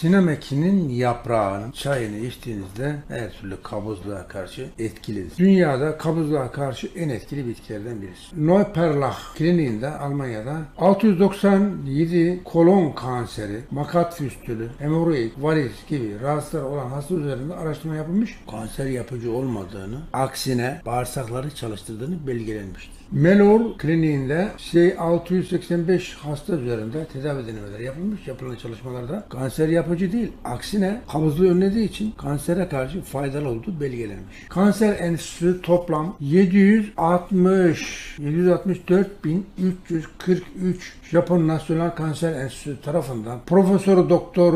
Sinemekinin yaprağının çayını içtiğinizde her türlü kabızlığa karşı etkilidir. Dünyada kabızlığa karşı en etkili bitkilerden birisi. Neuperlach kliniğinde Almanya'da 697 kolon kanseri, makat füstülü, hemoroid, variz gibi rahatsızlar olan hasta üzerinde araştırma yapılmış. Kanser yapıcı olmadığını, aksine bağırsakları çalıştırdığını belgelenmiştir. Melor kliniğinde şey 685 hasta üzerinde tedavi denemeleri yapılmış. Yapılan çalışmalarda kanser yapıcı değil. Aksine kabızlığı önlediği için kansere karşı faydalı olduğu belgelenmiş. Kanser Enstitüsü toplam 760 764.343 Japon Nasyonel Kanser Enstitüsü tarafından Profesör Doktor.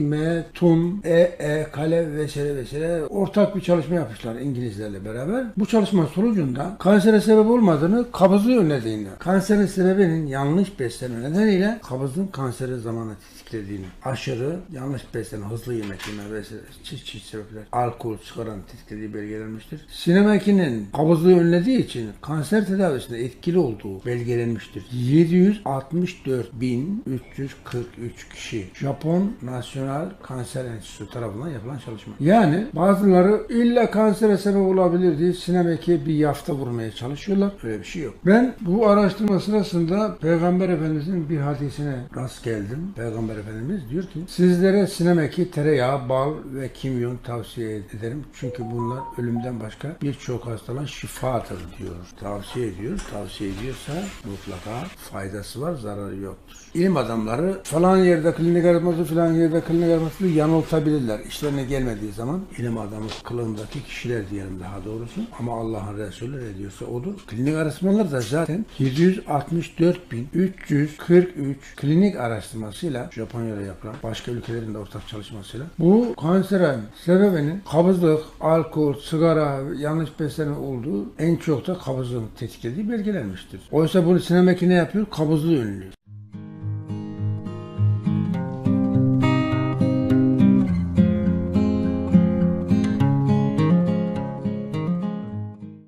M. Tun, E. E. Kale vesaire vesaire ortak bir çalışma yapmışlar İngilizlerle beraber. Bu çalışma sonucunda kansere sebep olmadığını, kabızlığı önlediğini, kanserin sebebinin yanlış beslenme nedeniyle kabızlığın kanseri zamanla tetiklediğini, aşırı yanlış beslenme, hızlı yemek yeme vesaire çeşit çeşit sebepler, alkol, sigaranın tetiklediği belgelenmiştir. Sinemekinin kabızlığı önlediği için kanser tedavisinde etkili olduğu belgelenmiştir. 764.343 kişi Japon Nasyonal Kanser Enstitüsü tarafından yapılan çalışma. Yani bazıları illa kansere sebep olabilir diye sinemeke bir yafta vurmaya çalışıyorlar. Öyle bir şey yok. Ben bu araştırma sırasında Peygamber Efendimizin bir hadisine rast geldim. Peygamber Efendimiz diyor ki sizlere sinemeki, tereyağı, bal ve kimyon tavsiye ederim. Çünkü bunlar ölümden başka birçok hastalığın şifadır diyor. Tavsiye ediyor. Tavsiye ediyorsa mutlaka faydası var, zararı yoktur. İlim adamları falan yerde klinik aratması falan yerde klinik aratması yanıltabilirler. İşlerine gelmediği zaman ilim adamı kılığındaki kişiler diyelim daha doğrusu. Ama Allah'ın Resulü ne diyorsa odur. Klinik araştırmalar da zaten 764.343 klinik araştırmasıyla Japonya'da yapılan başka ülkelerin de ortak çalışmasıyla bu kanserin sebebinin kabızlık, alkol, sigara, yanlış beslenme olduğu en çok da kabızlığın tetiklediği belgelenmiştir. Oysa bunu sinemeki ne yapıyor? Kabızlığı önlüyor.